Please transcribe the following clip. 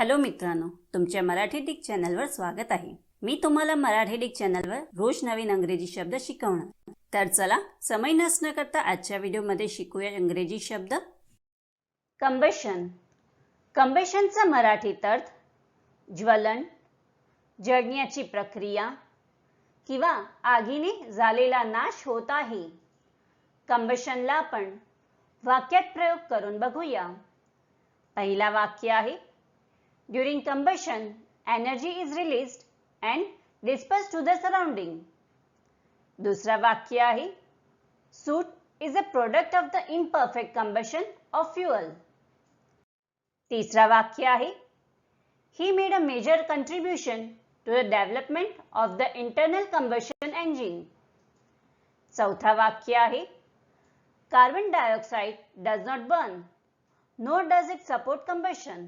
Hello मित्रांनो तुमच्या Marathi Dick चॅनलवर स्वागत आहे. मी तुम्हाला मराठी डिक चॅनलवर रोज नवीन अंग्रेजी शब्द शिकवणार. तर चला समय नसणं करता आजच्या व्हिडिओमध्ये शिकूया इंग्रजी शब्द. कंबेशन. कंबेशनचा मराठीत अर्थ ज्वलन जळण्याची प्रक्रिया किंवा आगीने झालेला नाश होत आहे. कंबेशनला आपण वाक्यात प्रयोग करून बघूया. पहिला वाक्य आहे during combustion energy is released and disperse to the surrounding दुसरा वाक्य आहे soot is a product of the imperfect combustion of fuel तिसरा वाक्य आहे he made a major contribution to the development of the internal combustion engine चौथा वाक्य आहे carbon dioxide does not burn nor does it support combustion